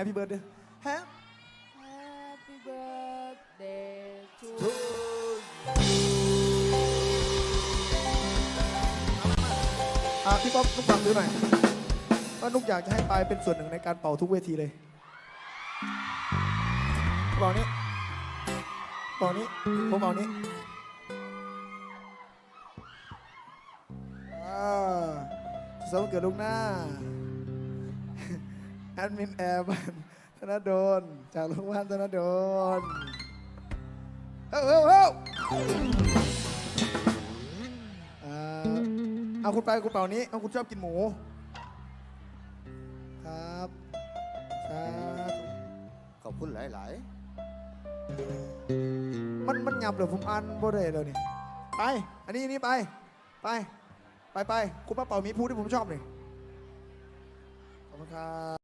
Happy birthday Happy Happy birthday to อะพี่ป๊อปนุกฟังดูหน่อยว่านุกอยากจะให้ปายเป็นส่วนหนึ่งในการเป่าทุกเวทีเลยเป่านี้เป่านี้ผมเป่านี้อ่าสมเกิดลูกหน้า แอดมินแอร์บ้านธนดลจากโรงพยาบาลธนดลเอ้าเอ้าเอ้าอ่าเอาคุณไปคุณเป่านี้เอาคุณชอบกินหมู ครับสาธุขอบคุณหลาย มันมันหยับเลยผมอ่านบ่ได้เลยนี่ไป อันนี้อันนี้ไป ไป ไปไปคุณมาเป่าหมีพูที่ผมชอบหน่อยขอบคุณครับ